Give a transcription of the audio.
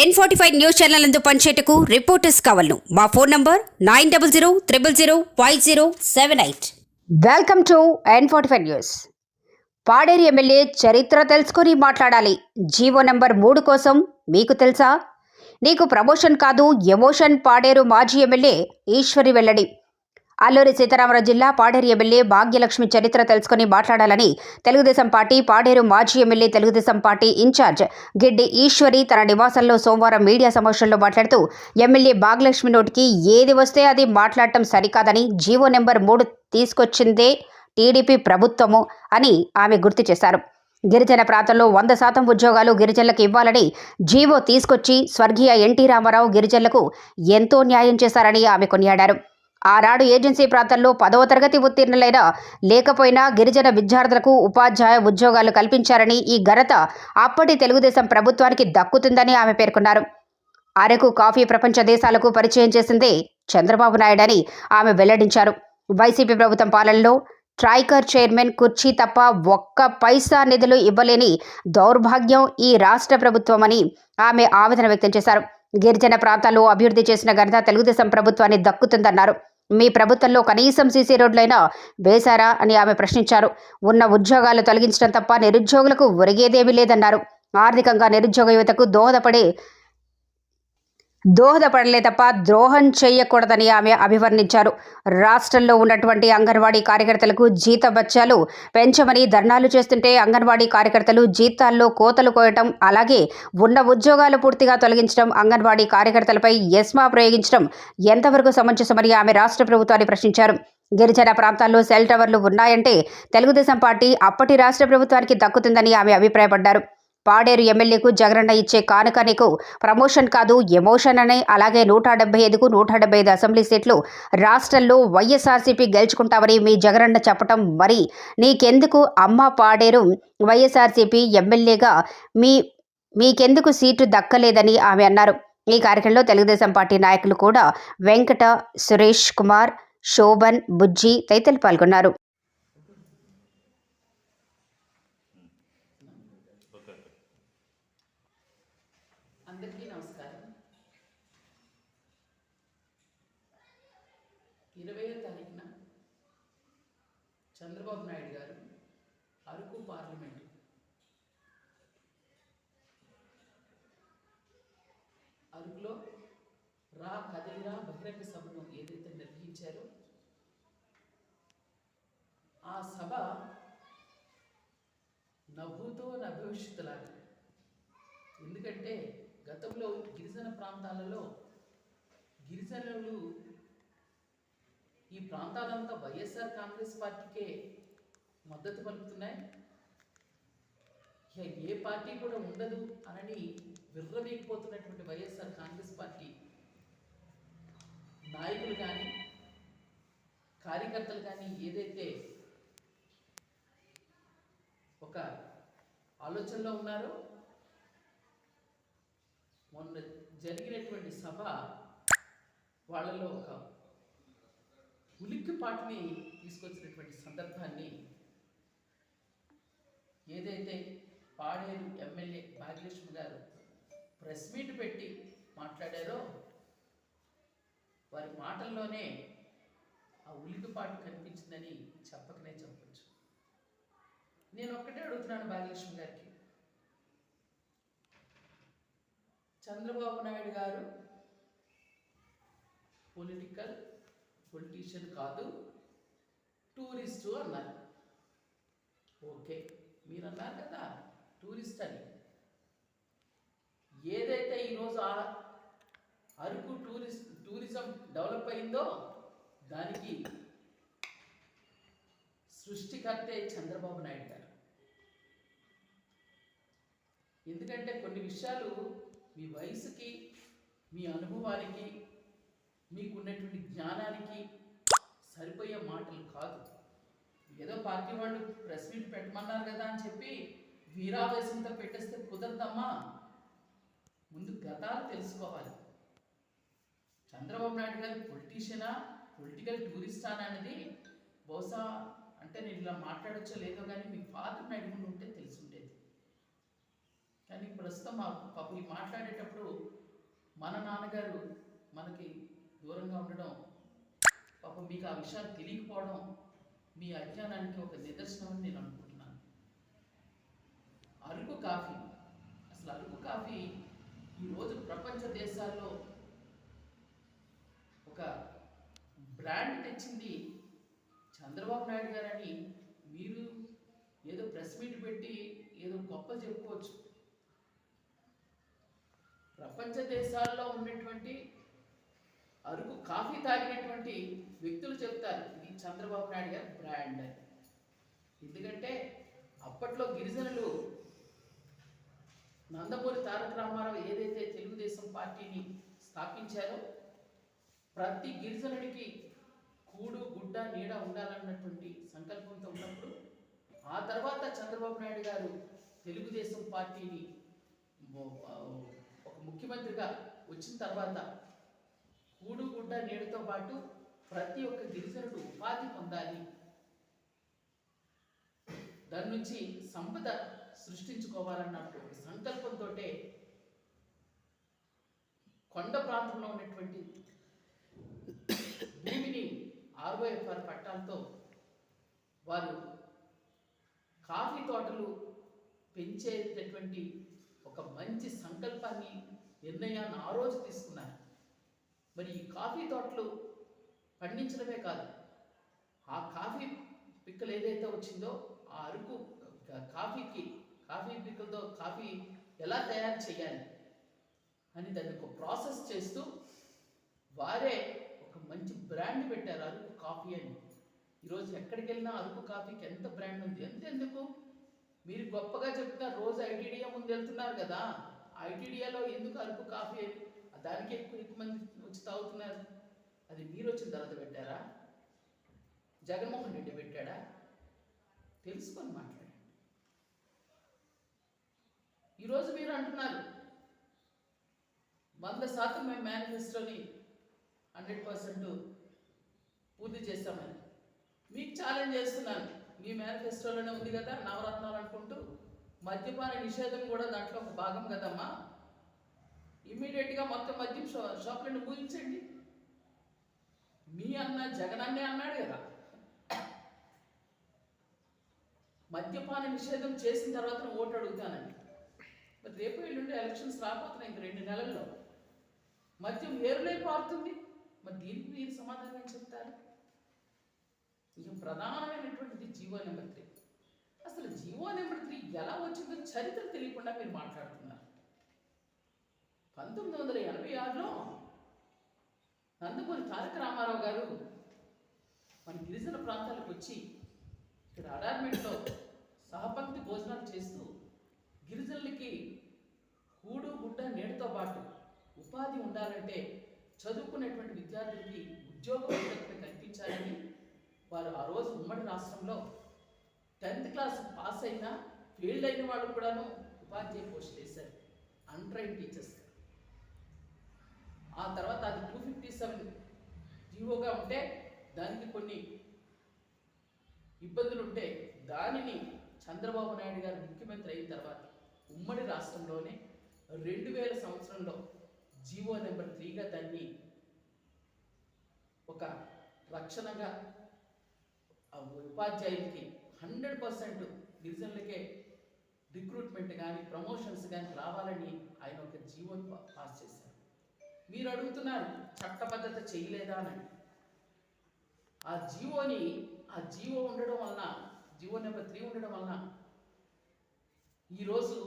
N forty five news channel అందు పనిచేయటకు reporters కావాలను. మా phone number nine double zero triple zero five zero seven eight welcome to N forty five news Paderu MLA చరిత్ర తెలుసుకొని మాట్లాడాలి. GO number మూడు కోసం మీకు తెలుసా? నీకు ప్రమోషన్ కాదు ఎమోషన్ పాడేరు మాజీ ఎమ్మెల్యే ఈశ్వరి వెల్లడి. అల్లూరి సీతారామరాజు జిల్లా పాడేరు ఎమ్మెల్యే భాగ్యలక్ష్మి చరిత్ర తెలుసుకొని మాట్లాడాలని తెలుగుదేశం పార్టీ పాడేరు మాజీ MLA Telugu Desam party incharge Giddi Eswari తన నివాసంలో సోమవారం మీడియా సమావేశంలో మాట్లాడుతూ ఎమ్మెల్యే భాగ్యలక్ష్మి నోటికి ఏది వస్తే అది మాట్లాడటం సరికాదని జీవో నెంబర్ మూడు తీసుకొచ్చిందే టీడీపీ ప్రభుత్వము అని ఆమె గుర్తు చేశారు. గిరిజన ప్రాంతంలో వంద శాతం ఉద్యోగాలు గిరిజనులకు ఇవ్వాలని జీవో తీసుకొచ్చి స్వర్గీయ ఎన్టీ రామారావు గిరిజనులకు ఎంతో న్యాయం చేశారని ఆమె కొనియాడారు. ఆనాడు ఏజెన్సీ ప్రాంతాల్లో పదవ తరగతి ఉత్తీర్ణులైన లేకపోయినా గిరిజన విద్యార్థులకు ఉపాధ్యాయ ఉద్యోగాలు కల్పించారని ఈ ఘనత అప్పటి తెలుగుదేశం ప్రభుత్వానికి దక్కుతుందని ఆమె పేర్కొన్నారు. అరకు కాఫీ ప్రపంచ దేశాలకు పరిచయం చేసిందే చంద్రబాబు నాయుడని ఆమె వెల్లడించారు. వైసీపీ ప్రభుత్వం పాలనలో ట్రైకర్ చైర్మన్ కుర్చీ తప్ప ఒక్క పైసా నిధులు ఇవ్వలేని దౌర్భాగ్యం ఈ రాష్ట్ర ప్రభుత్వమని ఆమె ఆవేదన వ్యక్తం చేశారు. గిరిజన ప్రాంతాల్లో అభివృద్ధి చేసిన ఘనత తెలుగుదేశం ప్రభుత్వాన్ని దక్కుతుందన్నారు. మీ ప్రభుత్వంలో కనీసం సీసీ రోడ్లైనా వేశారా అని ఆమె ప్రశ్నించారు. ఉన్న ఉద్యోగాలు తొలగించడం తప్ప నిరుద్యోగులకు ఒరిగేదేమీ లేదన్నారు. ఆర్థికంగా నిరుద్యోగ యువతకు దోహదపడే దోహదపడలే తప్ప ద్రోహం చేయకూడదని ఆమె అభివర్ణించారు. రాష్ట్రంలో ఉన్నటువంటి అంగన్వాడీ కార్యకర్తలకు జీత బత్యాలు పెంచమని ధర్నాలు చేస్తుంటే అంగన్వాడీ కార్యకర్తలు జీతాల్లో కోతలు కోయటం అలాగే ఉన్న ఉద్యోగాలు పూర్తిగా తొలగించడం అంగన్వాడీ కార్యకర్తలపై ఎస్మా ప్రయోగించడం ఎంతవరకు సమంజసమని ఆమె రాష్ట్ర ప్రభుత్వాన్ని ప్రశ్నించారు. గిరిజన ప్రాంతాల్లో సెల్ టవర్లు ఉన్నాయంటే తెలుగుదేశం పార్టీ అప్పటి రాష్ట్ర ప్రభుత్వానికి దక్కుతుందని ఆమె అభిప్రాయపడ్డారు. పాడేరు ఎమ్మెల్యేకు జగనన్న ఇచ్చే కానుక నీకు ప్రమోషన్ కాదు ఎమోషన్ అని అలాగే నూట డెబ్బై ఐదుకు నూట డెబ్బై ఐదు అసెంబ్లీ సీట్లు రాష్ట్రంలో వైఎస్ఆర్సీపీ గెలుచుకుంటామని మీ జగనన్న చెప్పటం మరి. నీకెందుకు అమ్మ పాడేరు వైఎస్ఆర్సీపీ ఎమ్మెల్యేగా? మీ మీకెందుకు సీటు దక్కలేదని ఆమె అన్నారు. ఈ కార్యక్రమంలో తెలుగుదేశం పార్టీ నాయకులు కూడా వెంకట సురేష్ కుమార్ శోభన్ బుజ్జి తదితరులు పాల్గొన్నారు. ఇరవయో తారీఖున చంద్రబాబు నాయుడు గారు అరకు పార్లమెంటు. అరకులో రా కదిలిరా బహిరంగ సభను ఏదైతే నిర్వహించారో ఆ సభ నవ్వుతో నభవిష్యత్తులాగా ఎందుకంటే గతంలో గిరిజన ప్రాంతాలలో గిరిజనులు ఈ ప్రాంతాలంతా వైఎస్ఆర్ కాంగ్రెస్ పార్టీకే మద్దతు పలుకుతున్నాయి. ఇక ఏ పార్టీ కూడా ఉండదు అనని విర్రవీగిపోతున్నటువంటి వైఎస్ఆర్ కాంగ్రెస్ పార్టీ నాయకులు కానీ కార్యకర్తలు కానీ ఏదైతే ఒక ఆలోచనలో ఉన్నారో మొన్న జరిగినటువంటి సభ వాళ్ళలో ఒక ఉలిక్కిపాటిని తీసుకొచ్చినటువంటి సందర్భాన్ని ఏదైతే పాడేరు ఎమ్మెల్యే భాగ్యలక్ష్మి గారు ప్రెస్ మీట్ పెట్టి మాట్లాడారో వారి మాటల్లోనే ఆ ఉలికిపాటు కనిపించిందని చెప్పకనే చెప్పచ్చు. నేను ఒక్కటే అడుగుతున్నాను భాగ్యలక్ష్మి గారికి. చంద్రబాబు నాయుడు గారు పొలిటికల్ పొలిటీషియన్ కాదు టూరిస్టు అన్నారు. ఓకే మీరు అన్నారు కదా టూరిస్ట్ అని. ఏదైతే ఈరోజు ఆ అరకు టూరిస్ట్ టూరిజం డెవలప్ అయిందో దానికి సృష్టికర్తే చంద్రబాబు నాయుడు గారు. ఎందుకంటే కొన్ని విషయాలు మీ వయసుకి మీ అనుభవానికి మీకున్నటువంటి జ్ఞానానికి సరిపోయే మాటలు కాదు. ఏదో పార్టీ వాళ్ళు ప్రెస్ మీట్ పెట్టమన్నారు కదా అని చెప్పి వీరావేశంతో పెట్టేస్తే కుదరదమ్మా. ముందు గతాలు తెలుసుకోవాలి. చంద్రబాబు నాయుడు గారు పొలిటీషియనా? పొలిటికల్ టూరిస్టా అనేది బహుశా అంటే నేను ఇలా మాట్లాడొచ్చో లేదో కానీ మీ ఫాదర్ని అడిగి ఉంటే తెలిసి ఉండేది కానీ ప్రస్తుతం మా పాప మాట్లాడేటప్పుడు మన నాన్నగారు మనకి దూరంగా ఉండడం పాపం మీకు ఆ విషయాలు తెలియకపోవడం మీ అజ్ఞానానికి ఒక నిదర్శనం అని నేను అనుకుంటున్నాను. అరకు కాఫీ. అసలు అరకు కాఫీ ఈరోజు ప్రపంచ దేశాల్లో ఒక బ్రాండ్ తెచ్చింది చంద్రబాబు నాయుడు గారని మీరు ఏదో ప్రెస్ మీట్ పెట్టి ఏదో గొప్ప చెప్పుకోవచ్చు. ప్రపంచ దేశాల్లో ఉన్నటువంటి అరకు కాఫీ తాగినటువంటి వ్యక్తులు చెప్తారు ఇది చంద్రబాబు నాయుడు గారి బ్రాండ్ అని. ఎందుకంటే అప్పట్లో గిరిజనులు నందమూరి తారక రామారావు ఏదైతే తెలుగుదేశం పార్టీని స్థాపించారో ప్రతి గిరిజనుడికి కూడు గుడ్డ నీడ ఉండాలన్నటువంటి సంకల్పంతో ఉన్నప్పుడు ఆ తర్వాత చంద్రబాబు నాయుడు గారు తెలుగుదేశం పార్టీని ఒక ముఖ్యమంత్రిగా వచ్చిన తర్వాత కూడు నీడతో పాటు ప్రతి ఒక్క గిరిజనుడు ఉపాధి పొందాలి. దాని నుంచి సంపద సృష్టించుకోవాలన్నటువంటి సంకల్పంతో కొండ ప్రాంతంలో ఉన్నటువంటి భూమిని ఆర్వైఎఫ్ఆర్ పట్టాలతో వారు కాఫీ తోటలు పెంచేటటువంటి ఒక మంచి సంకల్పాన్ని నిర్ణయాన్ని ఆ రోజు తీసుకున్నారు. మరి ఈ కాఫీ తోటలు పండించడమే కాదు. ఆ కాఫీ పిక్కలు ఏదైతే వచ్చిందో ఆ అరుకు కాఫీకి కాఫీ పిక్కలతో కాఫీ ఎలా తయారు చేయాలి అని దాన్ని ఒక ప్రాసెస్ చేస్తూ వారే ఒక మంచి బ్రాండ్ పెట్టారు అరకు కాఫీ అని. ఈరోజు ఎక్కడికి వెళ్ళినా అరకు కాఫీకి ఎంత బ్రాండ్ ఉంది? ఎంత ఎందుకు? మీరు గొప్పగా చెప్తున్నారు రోజు ఐటీడీఏ ముందు వెళ్తున్నారు కదా. ఐటీడీఏలో ఎందుకు అరకు కాఫీ? అని దానికి ఎక్కువ ఎక్కువ మంది వచ్చి తాగుతున్నారు అది మీరు వచ్చిన తర్వాత పెట్టారా? జగన్మోహన్ రెడ్డి పెట్టాడా? తెలుసుకొని మాట్లాడండి. ఈరోజు మీరు అంటున్నారు వంద శాతం మేము మేనిఫెస్టోని హండ్రెడ్ పర్సెంట్ పూర్తి చేస్తామని. మీకు ఛాలెంజ్ చేస్తున్నాను. మీ మేనిఫెస్టోలోనే ఉంది కదా నవరత్నాలు అనుకుంటూ మద్యపాన నిషేధం కూడా దాంట్లో ఒక భాగం కదమ్మా. షా షాపులను ఊహించండి మీ అన్న జగన్ అన్నే అన్నాడు కదా. మద్యపాన నిషేధం చేసిన తర్వాత ఓటు అడుగుతానని. మరి రేపు ఎల్లుండి ఎలక్షన్స్ రాబోతున్నాయి ఇంక రెండు నెలల్లో. మద్యం వేరులే పారుతుంది. మరి దీనికి మీరు సమాధానం చెప్తారు? ఇక ప్రధానమైనటువంటిది జీవో నెంబర్ త్రీ. అసలు జీవో నెంబర్ త్రీ ఎలా వచ్చిందో చరిత్ర తెలియకుండా మీరు మాట్లాడుతున్నారు. పంతొమ్మిది వందల ఎనభై ఆరులో నందమూరి తారక రామారావు గారు మన గిరిజన ప్రాంతాలకు వచ్చి ఇక్కడ అడార్మెంట్లో సహపంక్తి భోజనాలు చేస్తూ గిరిజనులకి కూడు గుడ్డ నీడతో పాటు ఉపాధి ఉండాలంటే చదువుకునేటువంటి విద్యార్థులకి ఉద్యోగ కల్పించాలని వారు ఆ రోజు ఉమ్మడి రాష్ట్రంలో టెన్త్ క్లాస్ పాస్ అయినా ఫెయిల్ అయిన వాళ్ళు కూడాను ఉపాధ్యాయ పోస్ట్ చేశారు అన్ట్రైన్ టీచర్స్ ఆ తర్వాత అది టూ ఫిఫ్టీ సెవెన్ జీవోగా ఉంటే దానికి కొన్ని ఇబ్బందులు ఉంటే దానిని చంద్రబాబు నాయుడు గారు ముఖ్యమంత్రి అయిన తర్వాత ఉమ్మడి రాష్ట్రంలోనే రెండు వేల సంవత్సరంలో జీవో నెంబర్ త్రీగా దాన్ని ఒక రక్షణగా ఆ ఉపాధ్యాయులకి హండ్రెడ్ పర్సెంట్ గిరిజనులకే రిక్రూట్మెంట్ కానీ ప్రమోషన్స్ కానీ రావాలని ఆయన ఒక జీవో పాస్ చేశారు. మీరు అడుగుతున్నారు చట్టబద్ధత చేయలేదా అని. ఆ జీవోని ఆ జీవో ఉండడం వలన జీవో నెంబర్ త్రీ ఉండడం వలన ఈరోజు